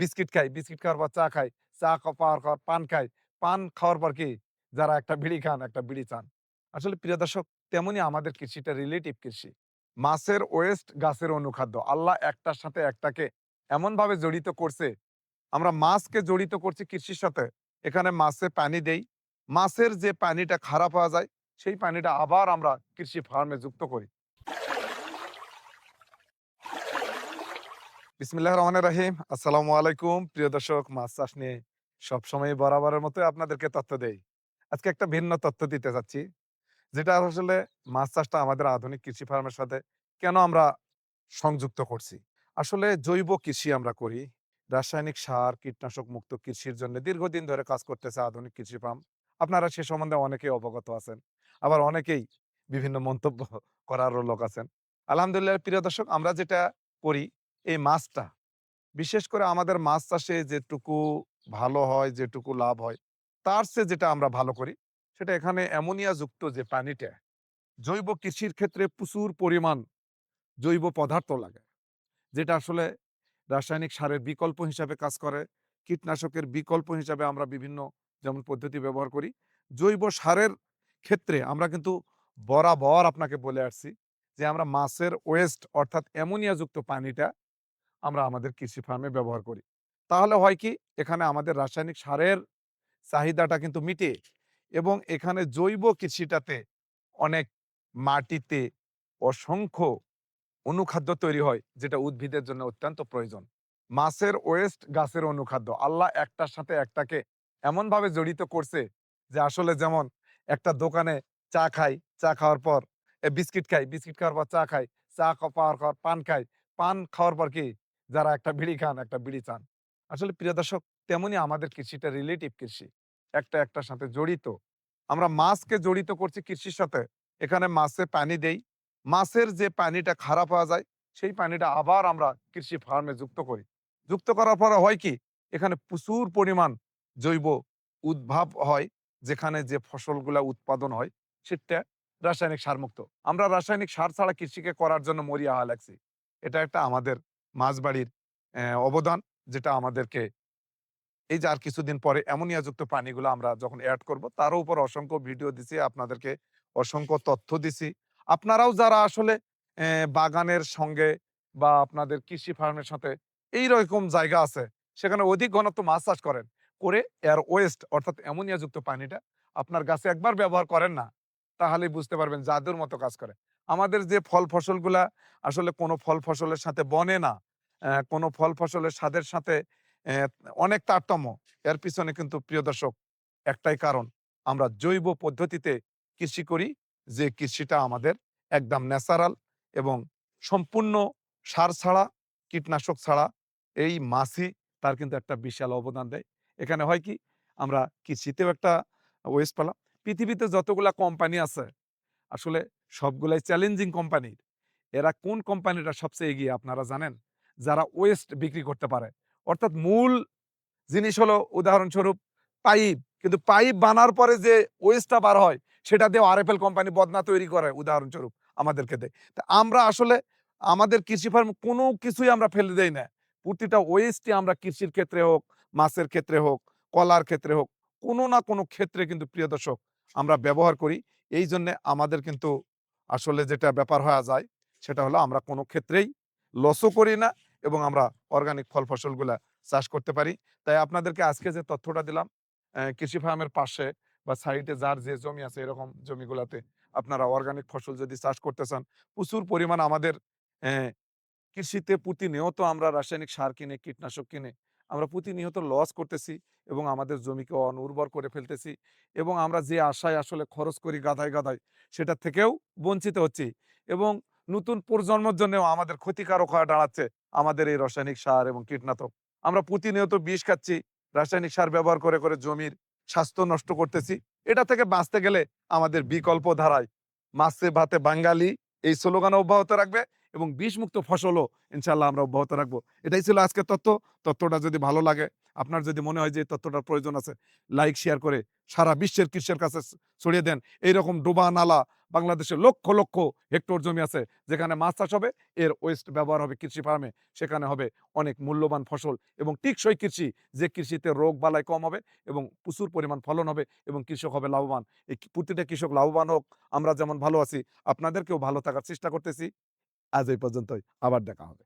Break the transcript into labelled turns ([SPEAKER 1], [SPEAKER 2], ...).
[SPEAKER 1] Biscuit খাই, biscuit খাওয়ার পর চা খাই, চা পাওয়ার পর পান খাই, পান খাওয়ার পর কি যারা একটা বিড়ি খান, একটা বিড়ি চান। আসলে প্রিয় দর্শক তেমনই আমাদের কৃষিটা রিলেটিভ কৃষি। মাছের ওয়েস্ট গাছের অনুখাদ্য। আল্লাহ একটার সাথে একটাকে এমনভাবে জড়িত করছে, আমরা মাছকে জড়িত করছি কৃষির সাথে। এখানে মাছে পানি দেই। মাছের যে পানিটা খারাপ হওয়া যায়, সেই পানিটা আবার আমরা কৃষি ফার্মে যুক্ত করি। বিসমিল্লাহির রহমানির রহিম। আসসালামু আলাইকুম। প্রিয় দর্শক মাছ চাষ নিয়ে সবসময় বরাবরের মতোই আপনাদেরকে তথ্য দেই। আজকে একটা ভিন্ন তথ্য দিতে চাচ্ছি। যেটা আসলে মাছ চাষটা আমাদের আধুনিক কৃষি ফার্মের সাথে কেন আমরা সংযুক্ত করছি। আসলে জৈব কৃষি আমরা করি। রাসায়নিক সার, কীটনাশক মুক্ত কৃষির জন্য দীর্ঘদিন ধরে কাজ করতেছে আধুনিক কৃষি ফার্ম। আপনারা সে সম্বন্ধে অনেকেই অবগত আছেন। আবার অনেকেই বিভিন্ন মন্তব্য করারও লোক আছেন। আলহামদুলিল্লাহ প্রিয় দর্শক আমরা যেটা করি এই মাছটা বিশেষ করে আমাদের মাছ চাষে যেটুকু ভালো হয়, যেটুকু লাভ হয়, তার চেয়ে যেটা আমরা ভালো করি, সেটা এখানে অ্যামোনিয়া যুক্ত যে পানিটা, জৈব কৃষির ক্ষেত্রে প্রচুর পরিমাণ জৈব পদার্থ লাগে। যেটা আসলে রাসায়নিক সারের বিকল্প হিসাবে কাজ করে। কীটনাশকের বিকল্প হিসাবে আমরা বিভিন্ন যেমন পদ্ধতি ব্যবহার করি। জৈব সারের ক্ষেত্রে আমরা কিন্তু বরাবর আপনাকে বলে আসছি যে আমরা মাছের ওয়েস্ট অর্থাৎ অ্যামোনিয়া যুক্ত পানিটা আমরা আমাদের কৃষি ফার্মে ব্যবহার করি। তাহলে হয় কি? এখানে আমাদের রাসায়নিক সারের চাহিদাটা কিন্তু মিটে এবং এখানে জৈব কৃষিটাতে অনেক মাটিতে অসংখ্য অনুখাদ্য তৈরি হয়, যেটা উদ্ভিদের জন্য অত্যন্ত প্রয়োজন। মাছের ওয়েস্ট গাছের অনুখাদ্য। আল্লাহ একটার সাথে একটাকে এমনভাবে জড়িত করছে যে আসলে যেমন একটা দোকানে চা খাই, চা খাওয়ার পর বিস্কিট খাই, বিস্কিট খাওয়ার পর চা খাই, চা খ পাওয়ার পর পান খাই, পান খাওয়ার পর কি যারা একটা বিড়ি খান, একটা বিড়ি চান। আসলে প্রিয় দর্শক তেমনই আমাদের কৃষিটা রিলেটিভ কৃষি। একটা একটার সাথে জড়িত। আমরা মাছকে জড়িত করছি কৃষির সাথে। এখানে মাছে পানি দেই। মাছের যে পানিটা খারাপ হওয়া যায়, সেই পানিটা আবার আমরা কৃষি ফার্মে যুক্ত করি। যুক্ত করার পরে হয় কি? এখানে প্রচুর পরিমাণ জৈব উদ্ভাব হয়, যেখানে যে ফসলগুলা উৎপাদন হয়, সেটা রাসায়নিক সারমুক্ত। আমরা রাসায়নিক সার ছাড়া কৃষিকে করার জন্য মরিয়া হওয়া লাগছি। এটা একটা আমাদের মাঝবাড়ির অবদান, যেটা আমাদেরকে এই যে আর কিছুদিন পরে অ্যামোনিয়াযুক্ত পানিগুলো আমরা যখন এড করব, তারও উপর অসংখ্য ভিডিও দিছি, আপনাদেরকে অসংখ্য তথ্য দিছি। আপনারাও যারা আসলে বাগানের সঙ্গে বা আপনাদের কৃষি ফার্মের সাথে এইরকম জায়গা আছে, সেখানে অধিক ঘনত্ব মাছ চাষ করেন। করে এর ওয়েস্ট অর্থাৎ অ্যামোনিয়াযুক্ত পানিটা আপনার গাছে একবার ব্যবহার করেন না, তাহলেই বুঝতে পারবেন জাদুর মতো কাজ করে। আমাদের যে ফল ফসলগুলা আসলে কোনো ফল ফসলের সাথে বনে না, কোনো ফল ফসলের স্বাদের সাথে অনেক তারতম্য। এর পিছনে কিন্তু প্রিয় দর্শক একটাই কারণ, আমরা জৈব পদ্ধতিতে কৃষি করি, যে কৃষিটা আমাদের একদম ন্যাচারাল এবং সম্পূর্ণ সার ছাড়া, কীটনাশক ছাড়া এই মাছই তার কিন্তু একটা বিশাল অবদান দেয়। এখানে হয় কি? আমরা কৃষিতেও একটা ওয়েস্ট পেলাম। পৃথিবীতে যতগুলা কোম্পানি আছে, আসলে সবগুলাই চ্যালেঞ্জিং কোম্পানি। এরা কোন কোম্পানিটা সবচেয়ে এগিয়ে আপনারা জানেন? যারা ওয়েস্ট বিক্রি করতে পারে। অর্থাৎ মূল জিনিস হলো উদাহরণস্বরূপ পাইপ। কিন্তু পাইপ বানার পরে যে ওয়েস্টটা বার হয়, সেটা দিয়েও আরএফএল কোম্পানি বদনা তৈরি করে উদাহরণস্বরূপ আমাদেরকে দেয়। তা আমরা আসলে আমাদের কৃষি ফার্ম কোনো কিছুই আমরা ফেলে দেই না। প্রতিটা ওয়েস্টই আমরা কৃষির ক্ষেত্রে হোক, মাছের ক্ষেত্রে হোক, কলার ক্ষেত্রে হোক, কোনো না কোনো ক্ষেত্রে কিন্তু প্রিয় দর্শক আমরা ব্যবহার করি। এই জন্যে আমাদের কিন্তু আসলে যেটা ব্যাপার হয়া যায়, সেটা হলো আমরা কোনো ক্ষেত্রেই লসও করি না এবং আমরা অর্গানিক ফল ফসলগুলা চাষ করতে পারি। তাই আপনাদেরকে আজকে যে তথ্যটা দিলাম, কৃষি ফার্মের পাশে বা সাইডে যার যে জমি আছে এরকম জমিগুলাতে আপনারা অর্গানিক ফসল যদি চাষ করতে চান, প্রচুর পরিমাণ আমাদের কৃষিতে প্রতিনিয়ত আমরা রাসায়নিক সার কিনে, কীটনাশক কিনে আমরা প্রতিনিয়ত লস করতেছি এবং আমাদের জমিকে অনুর্বর করে ফেলতেছি এবং আমরা যে আশায় আসলে খরচ করি গাদায়, গাদায় সেটা থেকেও বঞ্চিত হচ্ছি এবং নতুন প্রজন্মের জন্যেও আমাদের ক্ষতিকারক হয়ে দাঁড়াচ্ছে আমাদের এই রাসায়নিক সার এবং কীটনাশক। আমরা প্রতিনিয়ত বিষ খাচ্ছি, রাসায়নিক সার ব্যবহার করে, করে জমির স্বাস্থ্য নষ্ট করতেছি। এটা থেকে বাঁচতে গেলে আমাদের বিকল্প ধারায় মাছে ভাতে বাঙালি এই স্লোগান অব্যাহত রাখবে এবং বিষমুক্ত ফসলও ইনশাল্লাহ আমরা অব্যাহত রাখব। এটাই ছিল আজকের তথ্য। তথ্যটা যদি ভালো লাগে, আপনার যদি মনে হয় যে তথ্যটার প্রয়োজন আছে, লাইক, শেয়ার করে সারা বিশ্বের কৃষকের কাছে ছড়িয়ে দেন। এইরকম ডোবা নালা বাংলাদেশে লক্ষ লক্ষ হেক্টর জমি আছে, যেখানে মাছ চাষ হবে, এর ওয়েস্ট ব্যবহার হবে কৃষি ফার্মে সেখানে হবে অনেক মূল্যবান ফসল এবং টিকসই কৃষি, যে কৃষিতে রোগ, বালাই কম হবে এবং প্রচুর পরিমাণ ফলন হবে এবং কৃষক হবে লাভবান। এই প্রতিটা কৃষক লাভবান হোক, আমরা যেমন ভালো আছি, আপনাদেরকেও ভালো থাকার চেষ্টা করতেছি। আজ এই পর্যন্তই আবার দেখা হবে।